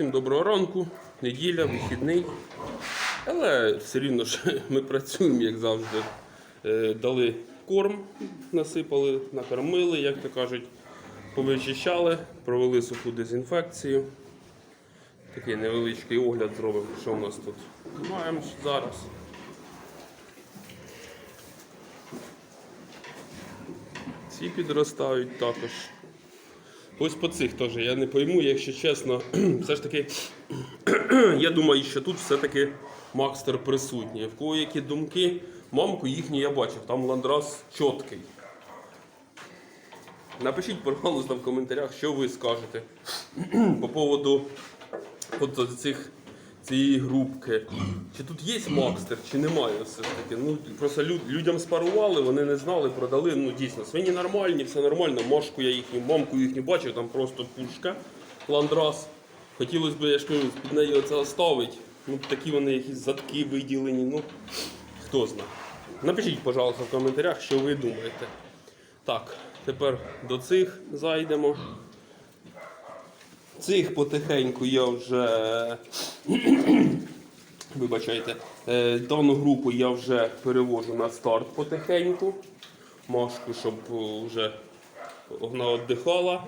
Всім доброго ранку, неділя, вихідний. Але все рівно ж ми працюємо, як завжди. Е, Дали корм, насипали, накормили, як то кажуть, повичищали, провели суху дезінфекцію. Такий невеличкий огляд зробимо, що в нас тут маємо зараз. Ці підростають також. Ось по цих теж я не пойму, якщо чесно, все ж таки, я думаю, що тут все-таки Макстер присутній. В кого які думки, мамку їхні я бачив, там ландрас чіткий. Напишіть, пожалуйста, в коментарях, що ви скажете по поводу от цих, цієї групки. Чи тут є Макстер, чи немає все ж таки. Ну, просто люд, людям спарували, вони не знали, продали. Ну дійсно, свині нормальні, все нормально. Машку я їхню, мамку їхню бачив, там просто пушка, ландрас. Хотілося б, я ж кажу, під нею оце оставити. Ну, такі вони якісь задки виділені, ну хто знає. Напишіть, пожалуйста, в коментарях, що ви думаєте. Так, тепер до цих зайдемо. Цих потихеньку я вже вибачайте, е, дану групу я вже перевожу на старт потихеньку. Машку, щоб е, вже вона віддихала.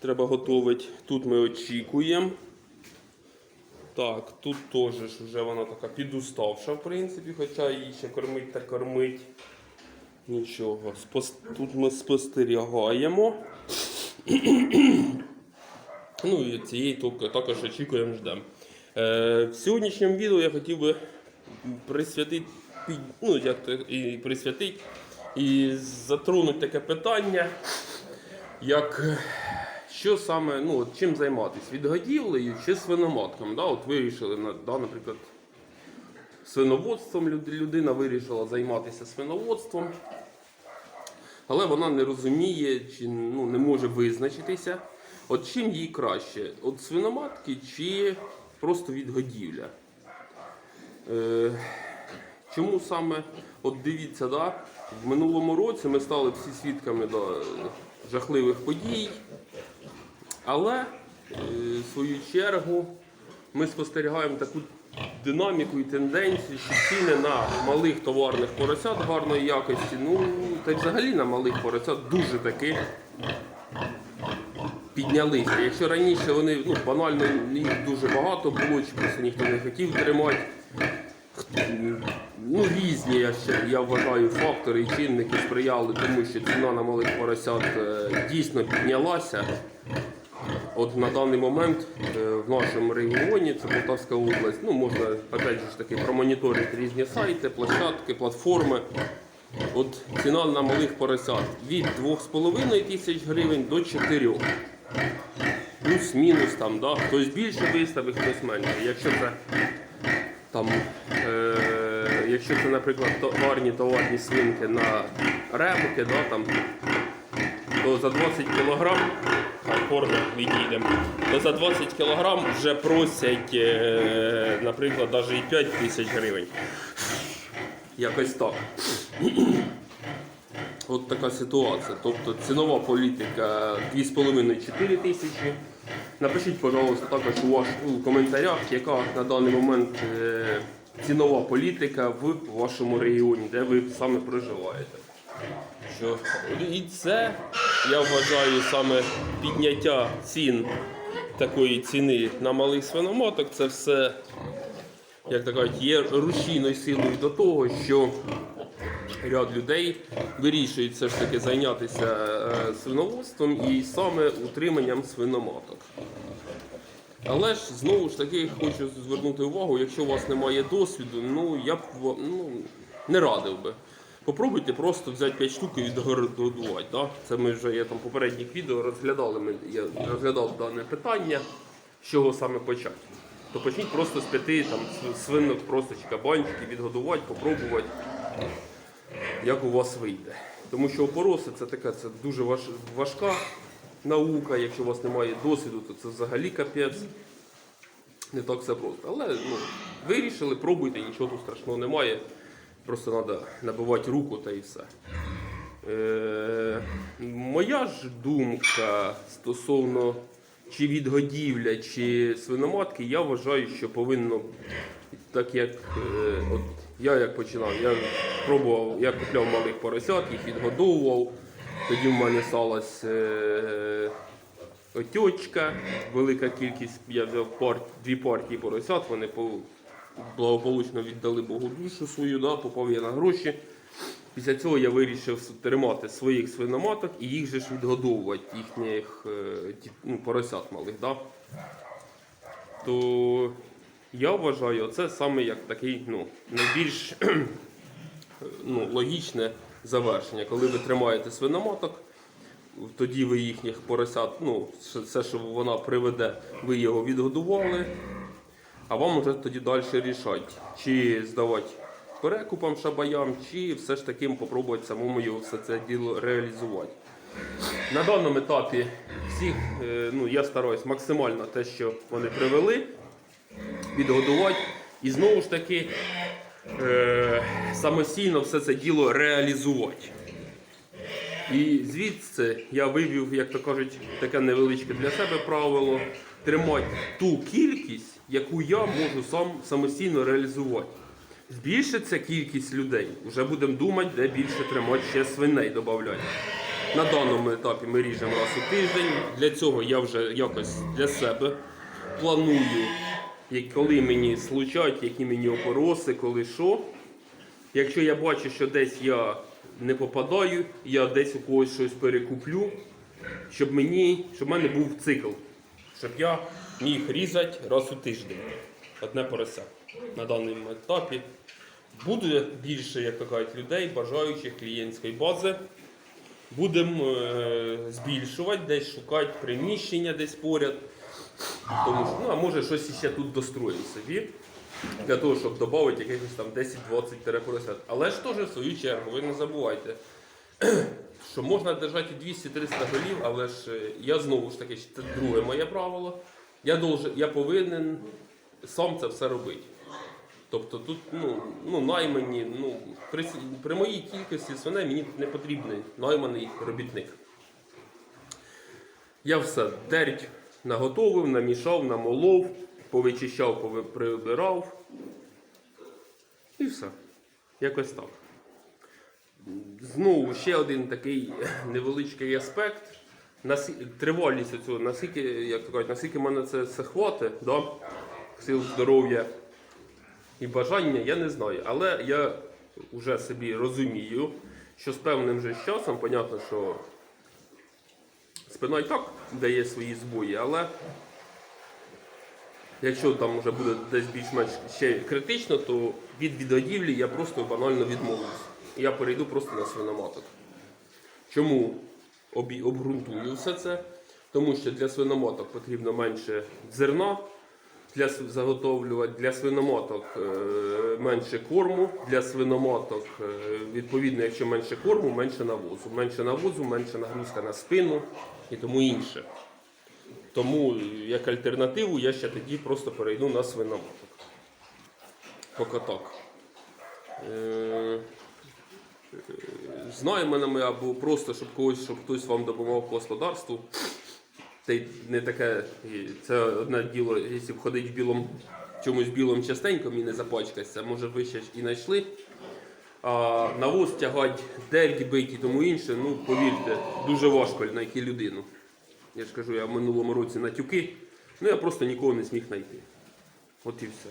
Треба готувати. Тут ми очікуємо. Так, тут теж вже вона така підуставша, в принципі, хоча її ще кормить та кормить. Нічого. Тут ми спостерігаємо. Ну і цієї також очікуємо, ждемо. Е, в сьогоднішньому відео я хотів би присвятити, ну, як то і присвятити і затронути таке питання, як що саме, ну, от чим займатися? Відгодівлею чи свиноматком? Да? От вирішили, да, наприклад, свиноводством людина вирішила займатися свиноводством. Але вона не розуміє чи ну, не може визначитися, от чим їй краще: от свиноматки чи просто відгодівля. Е, чому саме, от дивіться, да, в минулому році ми стали всі свідками да, жахливих подій, але е, в свою чергу ми спостерігаємо таку динаміку і тенденцію, що ціни на малих товарних поросят гарної якості, ну та й взагалі на малих поросят дуже таки піднялися. Якщо раніше вони ну, банально їх дуже багато було, чи просто ніхто не хотів тримати. Ну, різні, я, ще, я вважаю, фактори і чинники сприяли тому, що ціна на малих поросят е, дійсно піднялася. От на даний момент е, в нашому регіоні, це Полтавська область, ну можна опять же таки промоніторити різні сайти, площадки, платформи. От ціна на малих поросят від 2,5 тисяч гривень до 4. Плюс-мінус там, да? хтось більше виставив, хтось менше. Якщо це там, е, якщо це, наприклад, товарні товарні свинки на ремки, да, там, то за 20 кг, корми відійдемо, то за 20 кг вже просять, е, наприклад, навіть і 5 тисяч гривень. Якось так. От така ситуація. Тобто цінова політика 2,5-4 тисячі. Напишіть, пожалуйста, також у, ваш, у коментарях, яка на даний момент е, цінова політика в вашому регіоні, де ви саме проживаєте. Що і це я вважаю саме підняття цін такої ціни на малих свиноматок. Це все, як так кажуть, є рушійною силою до того, що ряд людей вирішують все ж таки зайнятися е, свиноводством і саме утриманням свиноматок. Але ж знову ж таки хочу звернути увагу, якщо у вас немає досвіду, ну я б ну, не радив би. Попробуйте просто взяти 5 штук і відгодувати. Да? Це ми вже я там попередніх відео розглядали. Ми, я розглядав дане питання, з чого саме почати. То почніть просто з п'яти там св- свинок, просто чи кабанчиків відгодувати, попробувати як у вас вийде. Тому що опороси це така це дуже важ- важка наука. Якщо у вас немає досвіду, то це взагалі капець. Не так все просто. Але ну, вирішили, пробуйте, нічого тут страшного немає. Просто треба набивати руку та і все. Е, моя ж думка стосовно чи відгодівля, чи свиноматки, я вважаю, що повинно, так як е, от я як починав, я пробував, я купляв малих поросят, їх відгодовував. Тоді в мене сталася е, отючка, велика кількість, я взяв пар, дві партії поросят, вони по, благополучно віддали Богу душу свою, да, попав я на гроші. Після цього я вирішив тримати своїх свиноматок і їх же ж відгодовувати, їхніх е, ну, поросят малих. Да? То я вважаю, це саме як такий ну, найбільш ну, логічне завершення. Коли ви тримаєте свиноматок, тоді ви їхніх поросят, ну, все- що вона приведе, ви його відгодували, а вам вже тоді далі рішати, чи здавати перекупам шабаям, чи все ж таки попробувати самому його все це діло реалізувати. На даному етапі всіх, е, ну, я стараюсь максимально те, що вони привели, відгодувати. І знову ж таки е, самостійно все це діло реалізувати. І звідси я вивів, як то кажуть, таке невеличке для себе правило тримати ту кількість, яку я можу сам самостійно реалізувати. Збільшиться кількість людей, вже будемо думати, де більше тримати ще свиней додати. На даному етапі ми ріжемо раз у тиждень. Для цього я вже якось для себе планую, коли мені случать, які мені опороси, коли що. Якщо я бачу, що десь я не попадаю, я десь у когось щось перекуплю, щоб мені, щоб в мене був цикл, щоб я міг різати раз у тиждень одне порося. На даному етапі буде більше, як кажуть, людей, бажаючих клієнтської бази. Будемо е, збільшувати, десь шукати приміщення десь поряд. Тому що, ну, а може щось ще тут достроїмо собі для того, щоб додати якихось там 10-20 терапоросят. Але ж теж в свою чергу, ви не забувайте, що можна держати 200-300 голів, але ж е, я знову ж таки, це друге моє правило. Я, должен, я повинен сам це все робити. Тобто тут ну, ну, наймані, ну, при, при моїй кількості свиней мені не потрібний найманий робітник. Я все дерть наготовив, намішав, намолов, повичищав, прибирав. І все. Якось так. Знову ще один такий невеличкий аспект. Тривалість цього, наскільки, як то кажуть, наскільки мене це все хватить, да? сил здоров'я і бажання, я не знаю. Але я вже собі розумію, що з певним же часом, понятно, що спина і так дає свої збої, але якщо там вже буде десь більш-менш ще критично, то від відгодівлі я просто банально відмовлюсь. Я перейду просто на свиноматок. Чому обґрунтую все це? Тому що для свиноматок потрібно менше зерна, для заготовлювати для свиноматок е, менше корму, для свиноматок, е, відповідно, якщо менше корму, менше навозу. Менше навозу, менше нагрузка на спину і тому інше. Тому як альтернативу я ще тоді просто перейду на свиноматок. Поки так. Е, з найманами або просто щоб когось, щоб хтось вам допомагав по господарству. Це й не таке, це одне діло, якщо б в білому, чомусь білому частенькому і не запачкатися, може ви ще і знайшли. А навоз тягать, дерг бить і тому інше, ну повірте, дуже важко знайти людину. Я ж кажу, я в минулому році на тюки, ну я просто нікого не зміг знайти. От і все.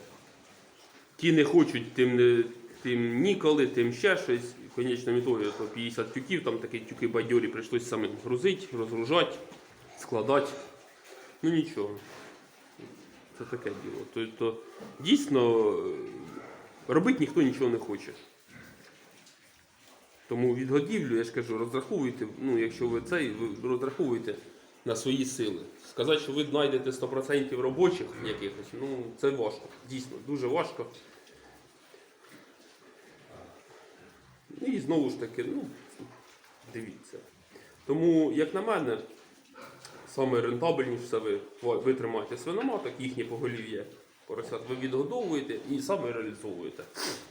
Ті не хочуть, тим, не, тим ніколи, тим ще щось. В конечному ітогі то 50 тюків, там такі тюки бадьорі прийшлось самим грузити, розгружати, складати. Ну нічого. Це таке діло. Тобто, дійсно, робити ніхто нічого не хоче. Тому відгодівлю, я ж кажу, розраховуйте, ну, якщо ви цей, ви розраховуєте на свої сили. Сказати, що ви знайдете 100% робочих якихось, ну це важко. Дійсно, дуже важко. Ну, І знову ж таки, ну, дивіться. Тому, як на мене, саме рентабельніше ви, ви тримаєте свиноматок, їхнє поголів'я поросят ви відгодовуєте і саме реалізовуєте.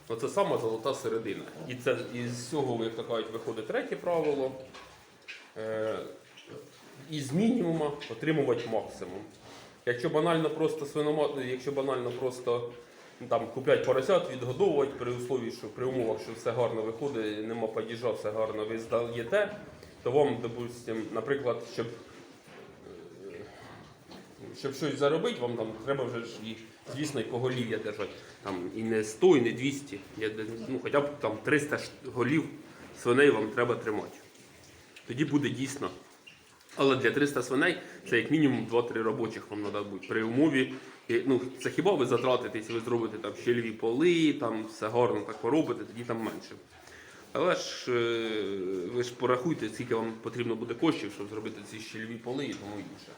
Оце сама золота середина. І це із цього, як то кажуть, виходить третє правило. Е, із мінімума отримувати максимум. Якщо банально просто свиномат, якщо банально просто ну, там купляти поросят, відгодовувати при услові, що при умовах, що все гарно виходить, нема падіжа, все гарно ви здаєте, то вам, допустим, наприклад, щоб щоб щось заробити, вам там треба вже ж і, звісно, і поголів'я держати. Там і не 100, і не 200, я ну, хоча б там 300 голів свиней вам треба тримати. Тоді буде дійсно. Але для 300 свиней це як мінімум 2-3 робочих вам треба бути. При умові, ну, це хіба ви затратитесь, ви зробите там щільві поли, там все гарно так поробите, тоді там менше. Але ж е, ви ж порахуйте, скільки вам потрібно буде коштів, щоб зробити ці щільві поли і тому інше.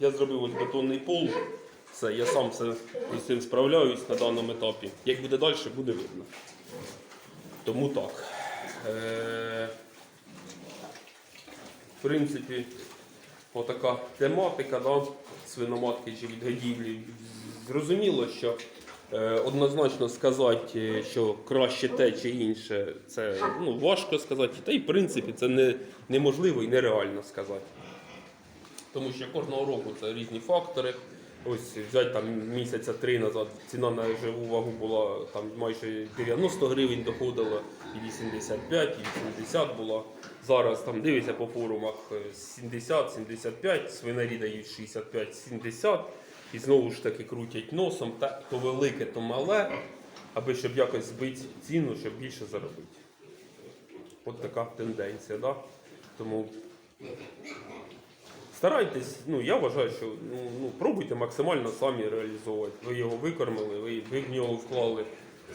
Я зробив ось бетонний пол. Все, я сам все з цим справляюсь на даному етапі. Як буде далі, буде видно. Тому так. Е, в принципі, отака тематика, да, свиноматки чи відгодівлі. Зрозуміло, що е, однозначно сказати, е, що краще те чи інше, це ну, важко сказати. Та й в принципі це не, неможливо і нереально сказати. Тому що кожного року це різні фактори. Ось взяти там місяця три назад ціна на живу вагу була там майже 90 гривень доходила, і 85, і 80 була. Зараз там дивиться по форумах е, 70-75, свинарі дають 65-70. І знову ж таки крутять носом, та, то велике, то мале, аби щоб якось збити ціну, щоб більше заробити. От така тенденція. Да? Тому Старайтесь, ну я вважаю, що ну, ну, пробуйте максимально самі реалізовувати. Ви його викормили, ви, ви в нього вклали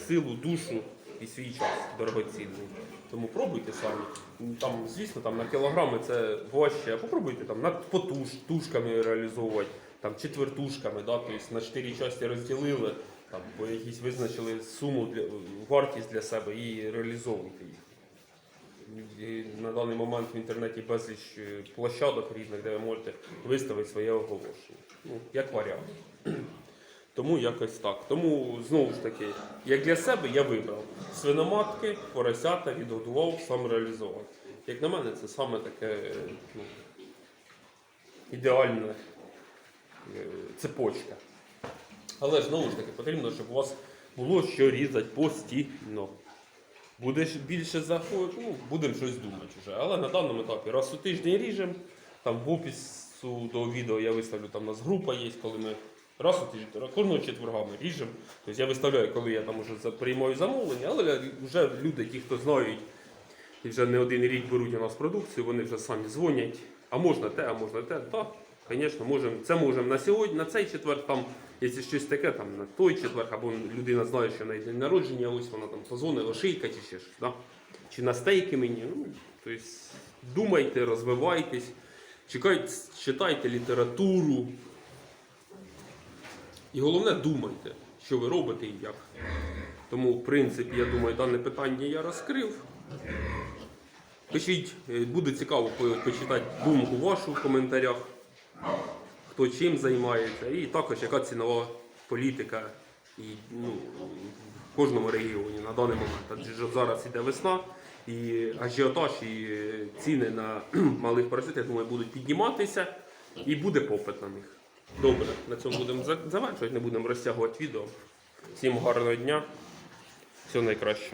силу, душу і свій час дорогоцінний. Тому пробуйте самі. Ну, Там, звісно, там на кілограми це важче, а попробуйте там над потуш, тушками реалізовувати, там четвертушками, да, тобто на чотири частини розділили, там, по якісь визначили суму для вартість для себе і реалізовуйте їх. На даний момент в інтернеті безліч е, площадок різних, де ви можете виставити своє оголошення. Ну, як варіант. Тому якось так. Тому знову ж таки, як для себе я вибрав свиноматки, поросята, відгодував, сам реалізував. Як на мене, це саме таке ну, ідеальна е, цепочка. Але знову ж таки потрібно, щоб у вас було що різати постійно. Буде ж більше заходу, ну, будемо щось думати вже. Але на даному етапі раз у тиждень ріжемо. Там в опису до відео я виставлю, там у нас група є, коли ми раз у тиждень, кожного четверга ми ріжемо. Тобто я виставляю, коли я там уже приймаю замовлення, але вже люди, ті, хто знають і вже не один рік беруть у нас продукцію, вони вже самі дзвонять. А можна те, а можна те. Так, звісно, можемо. Це можемо на сьогодні, на цей четвер, там, якщо щось таке, там на той четвер, або людина знає, що на день народження, ось вона там позвонить, ошийка чи ще щось. Да? Чи на стейки мені. Ну, тобто, думайте, розвивайтесь, чекайте, читайте літературу. І головне, думайте, що ви робите і як. Тому, в принципі, я думаю, дане питання я розкрив. Пишіть, е, буде цікаво по- почитати думку вашу в коментарях, хто чим займається, і також яка цінова політика і, ну, в кожному регіоні на даний момент. Адже зараз іде весна, і ажіотаж і ціни на малих поросят, я думаю, будуть підніматися і буде попит на них. Добре, на цьому будемо завершувати, не будемо розтягувати відео. Всім гарного дня, всього найкращого.